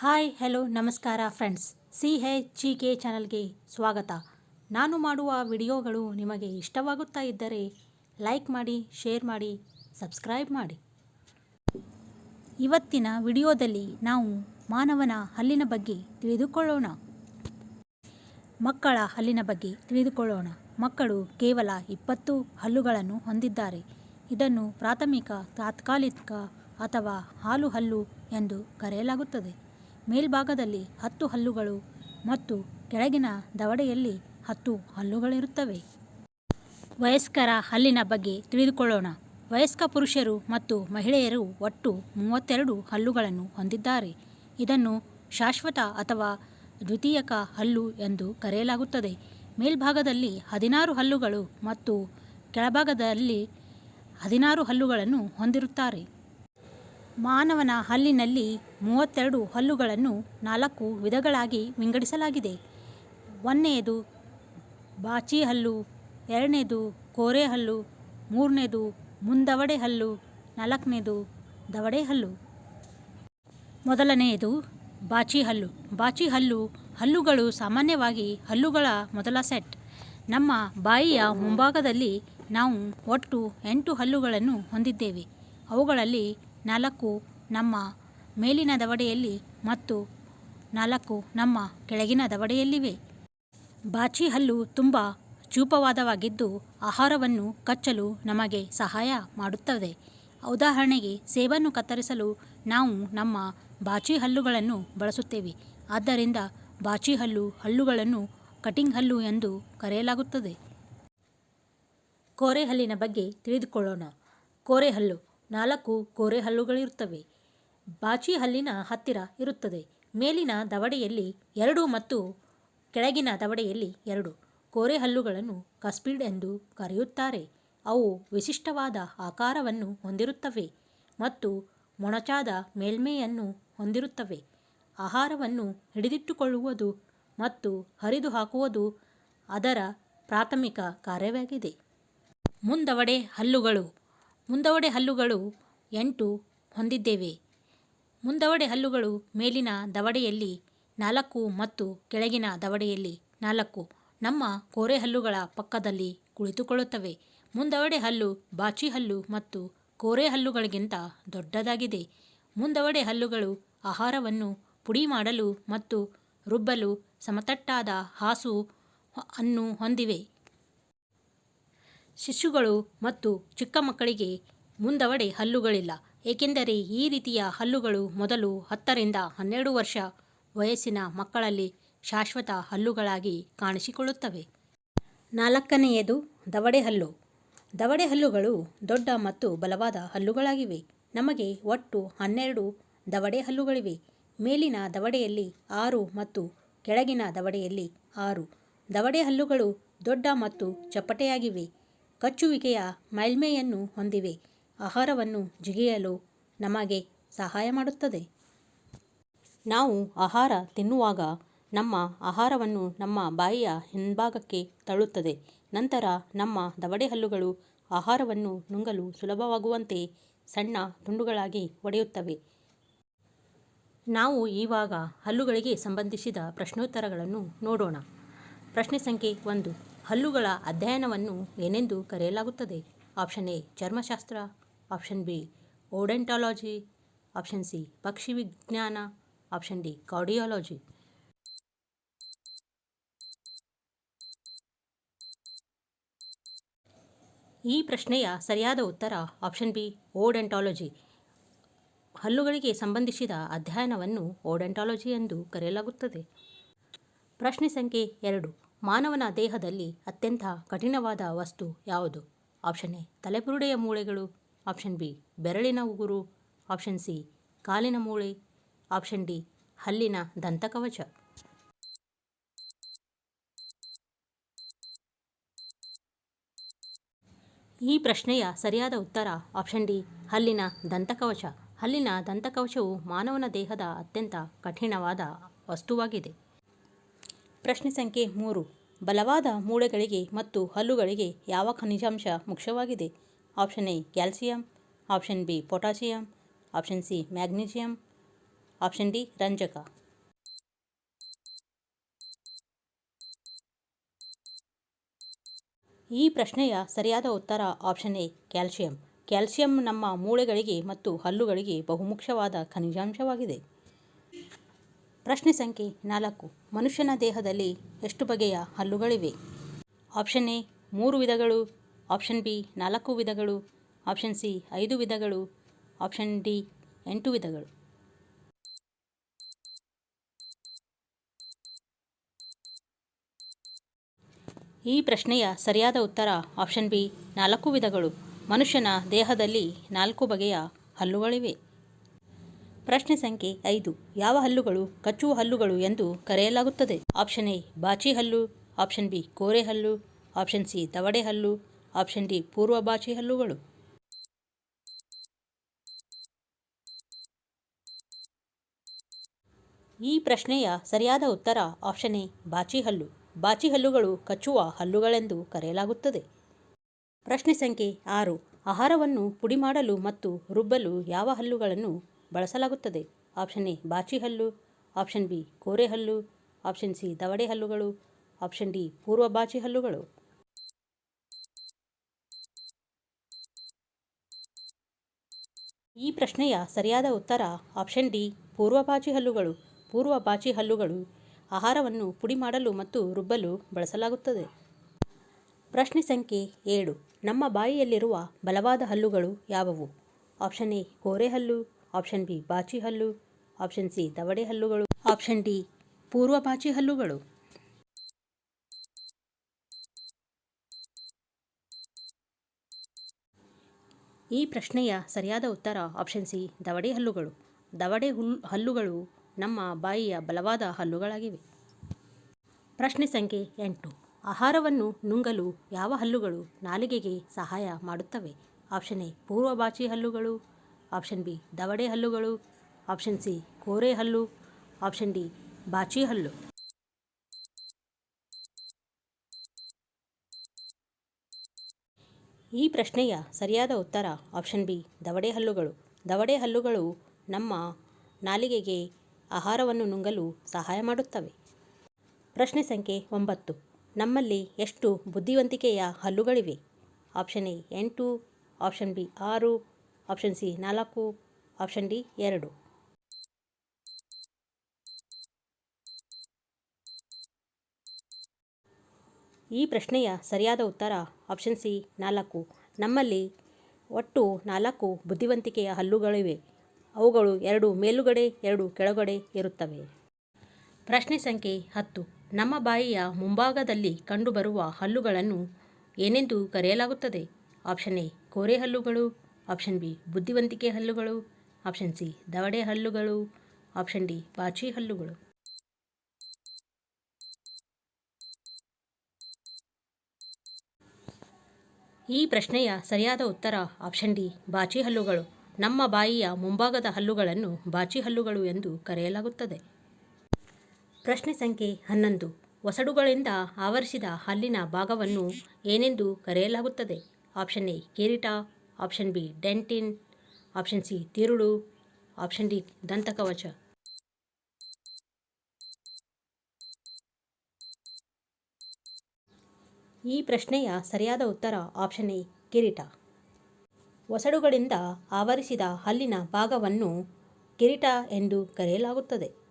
Hi, hello, ನಮಸ್ಕಾರ friends. C H G K ಚಾನಲ್ಗೆ ಸ್ವಾಗತ. ನಾನು ಮಾಡುವ ವಿಡಿಯೋಗಳು ನಿಮಗೆ ಇಷ್ಟವಾಗುತ್ತಾ ಇದ್ದರೆ ಲೈಕ್ ಮಾಡಿ, ಶೇರ್ ಮಾಡಿ, ಸಬ್ಸ್ಕ್ರೈಬ್ ಮಾಡಿ. ಇವತ್ತಿನ ವಿಡಿಯೋದಲ್ಲಿ ನಾವು ಮಾನವನ ಹಲ್ಲಿನ ಬಗ್ಗೆ ತಿಳಿದುಕೊಳ್ಳೋಣ. ಮಕ್ಕಳ ಹಲ್ಲಿನ ಬಗ್ಗೆ ತಿಳಿದುಕೊಳ್ಳೋಣ. ಮಕ್ಕಳು ಕೇವಲ ಇಪ್ಪತ್ತು ಹಲ್ಲುಗಳನ್ನು ಹೊಂದಿದ್ದಾರೆ. ಇದನ್ನು ಪ್ರಾಥಮಿಕ, ತಾತ್ಕಾಲಿಕ ಅಥವಾ ಹಾಲು ಹಲ್ಲು ಎಂದು ಕರೆಯಲಾಗುತ್ತದೆ. ಮೇಲ್ಭಾಗದಲ್ಲಿ ಹತ್ತು ಹಲ್ಲುಗಳು ಮತ್ತು ಕೆಳಗಿನ ದವಡೆಯಲ್ಲಿ ಹತ್ತು ಹಲ್ಲುಗಳಿರುತ್ತವೆ. ವಯಸ್ಕರ ಹಲ್ಲಿನ ಬಗ್ಗೆ ತಿಳಿದುಕೊಳ್ಳೋಣ. ವಯಸ್ಕ ಪುರುಷರು ಮತ್ತು ಮಹಿಳೆಯರು ಒಟ್ಟು ಮೂವತ್ತೆರಡು ಹಲ್ಲುಗಳನ್ನು ಹೊಂದಿದ್ದಾರೆ. ಇದನ್ನು ಶಾಶ್ವತ ಅಥವಾ ದ್ವಿತೀಯಕ ಹಲ್ಲು ಎಂದು ಕರೆಯಲಾಗುತ್ತದೆ. ಮೇಲ್ಭಾಗದಲ್ಲಿ ಹದಿನಾರು ಹಲ್ಲುಗಳು ಮತ್ತು ಕೆಳಭಾಗದಲ್ಲಿ ಹದಿನಾರು ಹಲ್ಲುಗಳನ್ನು ಹೊಂದಿರುತ್ತಾರೆ. ಮಾನವನ ಹಲ್ಲಿನಲ್ಲಿ ಮೂವತ್ತೆರಡು ಹಲ್ಲುಗಳನ್ನು ನಾಲ್ಕು ವಿಧಗಳಾಗಿ ವಿಂಗಡಿಸಲಾಗಿದೆ. ಒಂದನೆಯದು ಬಾಚಿ ಹಲ್ಲು ಎರಡನೇದು ಕೋರೆ ಹಲ್ಲು ಮೂರನೇದು ಮುಂದವಡೆ ಹಲ್ಲು ನಾಲ್ಕನೇದು ದವಡೆ ಹಲ್ಲು. ಮೊದಲನೆಯದು ಬಾಚಿ ಹಲ್ಲು. ಬಾಚಿ ಹಲ್ಲು ಹಲ್ಲುಗಳು ಸಾಮಾನ್ಯವಾಗಿ ಹಲ್ಲುಗಳ ಮೊದಲ ಸೆಟ್. ನಮ್ಮ ಬಾಯಿಯ ಮುಂಭಾಗದಲ್ಲಿ ನಾವು ಒಟ್ಟು ಎಂಟು ಹಲ್ಲುಗಳನ್ನು ಹೊಂದಿದ್ದೇವೆ. ಅವುಗಳಲ್ಲಿ ನಾಲ್ಕು ನಮ್ಮ ಮೇಲಿನ ದವಡೆಯಲ್ಲಿ ಮತ್ತು ನಾಲ್ಕು ನಮ್ಮ ಕೆಳಗಿನ ದವಡೆಯಲ್ಲಿವೆ. ಬಾಚಿ ಹಲ್ಲು ತುಂಬ ಚೂಪವಾದವಾಗಿದ್ದು ಆಹಾರವನ್ನು ಕಚ್ಚಲು ನಮಗೆ ಸಹಾಯ ಮಾಡುತ್ತದೆ. ಉದಾಹರಣೆಗೆ ಸೇಬನ್ನು ಕತ್ತರಿಸಲು ನಾವು ನಮ್ಮ ಬಾಚಿ ಹಲ್ಲುಗಳನ್ನು ಬಳಸುತ್ತೇವೆ. ಆದ್ದರಿಂದ ಬಾಚಿ ಹಲ್ಲು ಹಲ್ಲುಗಳನ್ನು ಕಟಿಂಗ್ ಹಲ್ಲು ಎಂದು ಕರೆಯಲಾಗುತ್ತದೆ. ಕೋರೆ ಹಲ್ಲಿನ ಬಗ್ಗೆ ತಿಳಿದುಕೊಳ್ಳೋಣ. ಕೋರೆ ಹಲ್ಲು ನಾಲ್ಕು ಕೋರೆ ಹಲ್ಲುಗಳಿರುತ್ತವೆ. ಬಾಚಿ ಹಲ್ಲಿನ ಹತ್ತಿರ ಇರುತ್ತದೆ. ಮೇಲಿನ ದವಡೆಯಲ್ಲಿ ಎರಡು ಮತ್ತು ಕೆಳಗಿನ ದವಡೆಯಲ್ಲಿ ಎರಡು. ಕೋರೆ ಹಲ್ಲುಗಳನ್ನು ಕಸ್ಪಿಡ್ ಎಂದು ಕರೆಯುತ್ತಾರೆ. ಅವು ವಿಶಿಷ್ಟವಾದ ಆಕಾರವನ್ನು ಹೊಂದಿರುತ್ತವೆ ಮತ್ತು ಮೊಣಚಾದ ಮೇಲ್ಮೈಯನ್ನು ಹೊಂದಿರುತ್ತವೆ. ಆಹಾರವನ್ನು ಹಿಡಿದಿಟ್ಟುಕೊಳ್ಳುವುದು ಮತ್ತು ಹರಿದು ಹಾಕುವುದು ಅದರ ಪ್ರಾಥಮಿಕ ಕಾರ್ಯವಾಗಿದೆ. ಮುಂದವಡೆ ಹಲ್ಲುಗಳು. ಮುಂದವಡೆ ಹಲ್ಲುಗಳು ಎಂಟು ಹೊಂದಿದ್ದೇವೆ. ಮುಂದವಡೆ ಹಲ್ಲುಗಳು ಮೇಲಿನ ದವಡೆಯಲ್ಲಿ ನಾಲ್ಕು ಮತ್ತು ಕೆಳಗಿನ ದವಡೆಯಲ್ಲಿ ನಾಲ್ಕು. ನಮ್ಮ ಕೋರೆ ಹಲ್ಲುಗಳ ಪಕ್ಕದಲ್ಲಿ ಕುಳಿತುಕೊಳ್ಳುತ್ತವೆ. ಮುಂದವಡೆ ಹಲ್ಲು ಬಾಚಿ ಹಲ್ಲು ಮತ್ತು ಕೋರೆ ಹಲ್ಲುಗಳಿಗಿಂತ ದೊಡ್ಡದಾಗಿದೆ. ಮುಂದವಡೆ ಹಲ್ಲುಗಳು ಆಹಾರವನ್ನು ಪುಡಿ ಮಾಡಲು ಮತ್ತು ರುಬ್ಬಲು ಸಮತಟ್ಟಾದ ಹಾಸು ಅನ್ನು ಹೊಂದಿವೆ. ಶಿಶುಗಳು ಮತ್ತು ಚಿಕ್ಕ ಮಕ್ಕಳಿಗೆ ಮುಂದವಡೆ ಹಲ್ಲುಗಳಿಲ್ಲ. ಏಕೆಂದರೆ ಈ ರೀತಿಯ ಹಲ್ಲುಗಳು ಮೊದಲು ಹತ್ತರಿಂದ ಹನ್ನೆರಡು ವರ್ಷ ವಯಸ್ಸಿನ ಮಕ್ಕಳಲ್ಲಿ ಶಾಶ್ವತ ಹಲ್ಲುಗಳಾಗಿ ಕಾಣಿಸಿಕೊಳ್ಳುತ್ತವೆ. ನಾಲ್ಕನೆಯದು ದವಡೆ ಹಲ್ಲು. ದವಡೆ ಹಲ್ಲುಗಳು ದೊಡ್ಡ ಮತ್ತು ಬಲವಾದ ಹಲ್ಲುಗಳಾಗಿವೆ. ನಮಗೆ ಒಟ್ಟು ಹನ್ನೆರಡು ದವಡೆ ಹಲ್ಲುಗಳಿವೆ. ಮೇಲಿನ ದವಡೆಯಲ್ಲಿ ಆರು ಮತ್ತು ಕೆಳಗಿನ ದವಡೆಯಲ್ಲಿ ಆರು. ದವಡೆ ಹಲ್ಲುಗಳು ದೊಡ್ಡ ಮತ್ತು ಚಪ್ಪಟೆಯಾಗಿವೆ. ಕಚ್ಚುವಿಕೆಯ ಮೇಲ್ಮೈಯನ್ನು ಹೊಂದಿವೆ. ಆಹಾರವನ್ನು ಜಿಗಿಯಲು ನಮಗೆ ಸಹಾಯ ಮಾಡುತ್ತದೆ. ನಾವು ಆಹಾರ ತಿನ್ನುವಾಗ ನಮ್ಮ ಆಹಾರವನ್ನು ನಮ್ಮ ಬಾಯಿಯ ಹಿಂಭಾಗಕ್ಕೆ ತಳ್ಳುತ್ತದೆ. ನಂತರ ನಮ್ಮ ದವಡೆ ಹಲ್ಲುಗಳು ಆಹಾರವನ್ನು ನುಂಗಲು ಸುಲಭವಾಗುವಂತೆ ಸಣ್ಣ ತುಂಡುಗಳಾಗಿ ಒಡೆಯುತ್ತವೆ. ನಾವು ಈವಾಗ ಹಲ್ಲುಗಳಿಗೆ ಸಂಬಂಧಿಸಿದ ಪ್ರಶ್ನೋತ್ತರಗಳನ್ನು ನೋಡೋಣ. ಪ್ರಶ್ನೆ ಸಂಖ್ಯೆ ಒಂದು. ಹಲ್ಲುಗಳ ಅಧ್ಯಯನವನ್ನು ಏನೆಂದು ಕರೆಯಲಾಗುತ್ತದೆ? Option A. ಚರ್ಮಶಾಸ್ತ್ರ. Option B, odontology. Option C, ಪಕ್ಷಿ ವಿಜ್ಞಾನ. Option D, cardiology. ಈ ಪ್ರಶ್ನೆಯ ಸರಿಯಾದ ಉತ್ತರ ಆಪ್ಷನ್ ಬಿ, ಓಡೆಂಟಾಲಜಿ. ಹಲ್ಲುಗಳಿಗೆ ಸಂಬಂಧಿಸಿದ ಅಧ್ಯಯನವನ್ನು ಓಡೆಂಟಾಲಜಿ ಎಂದು ಕರೆಯಲಾಗುತ್ತದೆ. ಪ್ರಶ್ನೆ ಸಂಖ್ಯೆ ಎರಡು, ಮಾನವನ ದೇಹದಲ್ಲಿ ಅತ್ಯಂತ ಕಠಿಣವಾದ ವಸ್ತು ಯಾವುದು? ಆಪ್ಷನ್ ಎ, ತಲೆಬುರುಡೆಯ ಮೂಳೆಗಳು. ಆಪ್ಷನ್ ಬಿ, ಬೆರಳಿನ ಉಗುರು. ಆಪ್ಷನ್ ಸಿ, ಕಾಲಿನ ಮೂಳೆ. ಆಪ್ಷನ್ ಡಿ, ಹಲ್ಲಿನ ದಂತಕವಚ. ಈ ಪ್ರಶ್ನೆಯ ಸರಿಯಾದ ಉತ್ತರ ಆಪ್ಷನ್ ಡಿ, ಹಲ್ಲಿನ ದಂತಕವಚ. ಹಲ್ಲಿನ ದಂತಕವಚವು ಮಾನವನ ದೇಹದ ಅತ್ಯಂತ ಕಠಿಣವಾದ ವಸ್ತುವಾಗಿದೆ. ಪ್ರಶ್ನೆ ಸಂಖ್ಯೆ ಮೂರು, ಬಲವಾದ ಮೂಳೆಗಳಿಗೆ ಮತ್ತು ಹಲ್ಲುಗಳಿಗೆ ಯಾವ ಖನಿಜಾಂಶ ಮುಖ್ಯವಾಗಿದೆ? Option A calcium option B potassium option C magnesium option D ರಂಜಕ ಈ ಪ್ರಶ್ನೆಯ ಸರಿಯಾದ ಉತ್ತರ ಆಪ್ಷನ್ ಎ ಕ್ಯಾಲ್ಸಿಯಂ ಕ್ಯಾಲ್ಸಿಯಂ ನಮ್ಮ ಮೂಳೆಗಳಿಗೆ ಮತ್ತು ಹಲ್ಲುಗಳಿಗೆ ಬಹುಮುಖ್ಯವಾದ ಖನಿಜಾಂಶವಾಗಿದೆ. ಪ್ರಶ್ನೆ ಸಂಖ್ಯೆ ನಾಲ್ಕು. ಮನುಷ್ಯನ ದೇಹದಲ್ಲಿ ಎಷ್ಟು ಬಗೆಯ ಹಲ್ಲುಗಳಿವೆ? ಆಪ್ಷನ್ ಎ ಮೂರು ವಿಧಗಳು. ಆಪ್ಷನ್ ಬಿ ನಾಲ್ಕು ವಿಧಗಳು, ಆಪ್ಷನ್ ಸಿ ಐದು ವಿಧಗಳು, ಆಪ್ಷನ್ ಡಿ ಎಂಟು ವಿಧಗಳು. ಈ ಪ್ರಶ್ನೆಯ ಸರಿಯಾದ ಉತ್ತರ ಆಪ್ಷನ್ ಬಿ ನಾಲ್ಕು ವಿಧಗಳು. ಮನುಷ್ಯನ ದೇಹದಲ್ಲಿ ನಾಲ್ಕು ಬಗೆಯ ಹಲ್ಲುಗಳಿವೆ. ಪ್ರಶ್ನೆ ಸಂಖ್ಯೆ ಐದು. ಯಾವ ಹಲ್ಲುಗಳು ಕಚ್ಚುವ ಹಲ್ಲುಗಳು ಎಂದು ಕರೆಯಲಾಗುತ್ತದೆ? ಆಪ್ಷನ್ ಎ ಬಾಚಿ ಹಲ್ಲು, ಆಪ್ಷನ್ ಬಿ ಕೋರೆ ಹಲ್ಲು, ಆಪ್ಷನ್ ಸಿ ದವಡೆ ಹಲ್ಲು ಆಪ್ಷನ್ ಡಿ, ಪೂರ್ವ ಬಾಚಿ ಹಲ್ಲುಗಳು. ಈ ಪ್ರಶ್ನೆಯ ಸರಿಯಾದ ಉತ್ತರ ಆಪ್ಷನ್ ಎ, ಬಾಚಿ ಹಲ್ಲು. ಬಾಚಿ ಹಲ್ಲುಗಳು ಕಚ್ಚುವ ಹಲ್ಲುಗಳೆಂದು ಕರೆಯಲಾಗುತ್ತದೆ. ಪ್ರಶ್ನೆ ಸಂಖ್ಯೆ ಆರು, ಆಹಾರವನ್ನು ಪುಡಿ ಮಾಡಲು ಮತ್ತು ರುಬ್ಬಲು ಯಾವ ಹಲ್ಲುಗಳನ್ನು ಬಳಸಲಾಗುತ್ತದೆ? ಆಪ್ಷನ್ ಎ, ಬಾಚಿ ಹಲ್ಲು. ಆಪ್ಷನ್ ಬಿ, ಕೋರೆ ಹಲ್ಲು. ಆಪ್ಷನ್ ಸಿ, ದವಡೆ ಹಲ್ಲುಗಳು. ಆಪ್ಷನ್ ಡಿ, ಪೂರ್ವ ಬಾಚಿ ಹಲ್ಲುಗಳು. ಈ ಪ್ರಶ್ನೆಯ ಸರಿಯಾದ ಉತ್ತರ ಆಪ್ಷನ್ ಡಿ ಪೂರ್ವ ಬಾಚಿ ಹಲ್ಲುಗಳು. ಪೂರ್ವ ಬಾಚಿ ಹಲ್ಲುಗಳು ಆಹಾರವನ್ನು ಪುಡಿ ಮಾಡಲು ಮತ್ತು ರುಬ್ಬಲು ಬಳಸಲಾಗುತ್ತದೆ. ಪ್ರಶ್ನೆ ಸಂಖ್ಯೆ ಏಳು, ನಮ್ಮ ಬಾಯಿಯಲ್ಲಿರುವ ಬಲವಾದ ಹಲ್ಲುಗಳು ಯಾವುವು? ಆಪ್ಷನ್ ಎ, ಕೋರೆ ಹಲ್ಲು. ಆಪ್ಷನ್ ಬಿ, ಬಾಚಿ ಹಲ್ಲು. ಆಪ್ಷನ್ ಸಿ, ದವಡೆ ಹಲ್ಲುಗಳು. ಆಪ್ಷನ್ ಡಿ ಪೂರ್ವ ಬಾಚಿ ಹಲ್ಲುಗಳು. ಈ ಪ್ರಶ್ನೆಯ ಸರಿಯಾದ ಉತ್ತರ ಆಪ್ಷನ್ ಸಿ ದವಡೆ ಹಲ್ಲುಗಳು. ದವಡೆ ಹುಲ್, ಹಲ್ಲುಗಳು ನಮ್ಮ ಬಾಯಿಯ ಬಲವಾದ ಹಲ್ಲುಗಳಾಗಿವೆ. ಪ್ರಶ್ನೆ ಸಂಖ್ಯೆ ಎಂಟು. ಆಹಾರವನ್ನು ನುಂಗಲು ಯಾವ ಹಲ್ಲುಗಳು ನಾಲಿಗೆಗೆ ಸಹಾಯ ಮಾಡುತ್ತವೆ? ಆಪ್ಷನ್ ಎ ಪೂರ್ವ ಬಾಚಿ ಹಲ್ಲುಗಳು. ಆಪ್ಷನ್ ಬಿ ದವಡೆ ಹಲ್ಲುಗಳು. ಆಪ್ಷನ್ ಸಿ ಕೋರೆ ಹಲ್ಲು. ಆಪ್ಷನ್ ಡಿ ಬಾಚಿ ಹಲ್ಲು. ಈ ಪ್ರಶ್ನೆಯ ಸರಿಯಾದ ಉತ್ತರ ಆಪ್ಷನ್ ಬಿ ದವಡೆ ಹಲ್ಲುಗಳು. ದವಡೆ ಹಲ್ಲುಗಳು ನಮ್ಮ ನಾಲಿಗೆಗೆ ಆಹಾರವನ್ನು ನುಂಗಲು ಸಹಾಯ ಮಾಡುತ್ತವೆ. ಪ್ರಶ್ನೆ ಸಂಖ್ಯೆ ಒಂಬತ್ತು. ನಮ್ಮಲ್ಲಿ ಎಷ್ಟು ಬುದ್ಧಿವಂತಿಕೆಯ ಹಲ್ಲುಗಳಿವೆ? ಆಪ್ಷನ್ ಎ ಎಂಟು. ಆಪ್ಷನ್ ಬಿ ಆರು. ಆಪ್ಷನ್ ಸಿ ನಾಲ್ಕು. ಆಪ್ಷನ್ ಡಿ ಎರಡು. ಈ ಪ್ರಶ್ನೆಯ ಸರಿಯಾದ ಉತ್ತರ ಆಪ್ಷನ್ ಸಿ ನಾಲ್ಕು. ನಮ್ಮಲ್ಲಿ ಒಟ್ಟು ನಾಲ್ಕು ಬುದ್ಧಿವಂತಿಕೆಯ ಹಲ್ಲುಗಳಿವೆ. ಅವುಗಳು ಎರಡು ಮೇಲುಗಡೆ, ಎರಡು ಕೆಳಗಡೆ ಇರುತ್ತವೆ. ಪ್ರಶ್ನೆ ಸಂಖ್ಯೆ ಹತ್ತು. ನಮ್ಮ ಬಾಯಿಯ ಮುಂಭಾಗದಲ್ಲಿ ಕಂಡುಬರುವ ಹಲ್ಲುಗಳನ್ನು ಏನೆಂದು ಕರೆಯಲಾಗುತ್ತದೆ? ಆಪ್ಷನ್ ಎ ಕೋರೆ ಹಲ್ಲುಗಳು ಆಪ್ಷನ್ ಬಿ ಬುದ್ಧಿವಂತಿಕೆ ಹಲ್ಲುಗಳು ಆಪ್ಷನ್ ಸಿ ದವಡೆ ಹಲ್ಲುಗಳು ಆಪ್ಷನ್ ಡಿ ಪಾಚಿ ಹಲ್ಲುಗಳು. ಈ ಪ್ರಶ್ನೆಯ ಸರಿಯಾದ ಉತ್ತರ ಆಪ್ಷನ್ ಡಿ ಬಾಚಿ ಹಲ್ಲುಗಳು ನಮ್ಮ ಬಾಯಿಯ ಮುಂಭಾಗದ ಹಲ್ಲುಗಳನ್ನು ಬಾಚಿ ಹಲ್ಲುಗಳು ಎಂದು ಕರೆಯಲಾಗುತ್ತದೆ. ಪ್ರಶ್ನೆ ಸಂಖ್ಯೆ ಹನ್ನೊಂದು. ಒಸಡುಗಳಿಂದ ಆವರಿಸಿದ ಹಲ್ಲಿನ ಭಾಗವನ್ನು ಏನೆಂದು ಕರೆಯಲಾಗುತ್ತದೆ? ಆಪ್ಷನ್ ಎ, ಕಿರೀಟ. Option B, dentin. Option C, ತಿರುಳು. ಆಪ್ಷನ್ ಡಿ, ದಂತಕವಚ. ಈ ಪ್ರಶ್ನೆಯ ಸರಿಯಾದ ಉತ್ತರ ಆಪ್ಷನ್ ಎ ಕಿರೀಟ. ಒಸಡುಗಳಿಂದ ಆವರಿಸಿದ ಹಲ್ಲಿನ ಭಾಗವನ್ನು ಕಿರೀಟ ಎಂದು ಕರೆಯಲಾಗುತ್ತದೆ.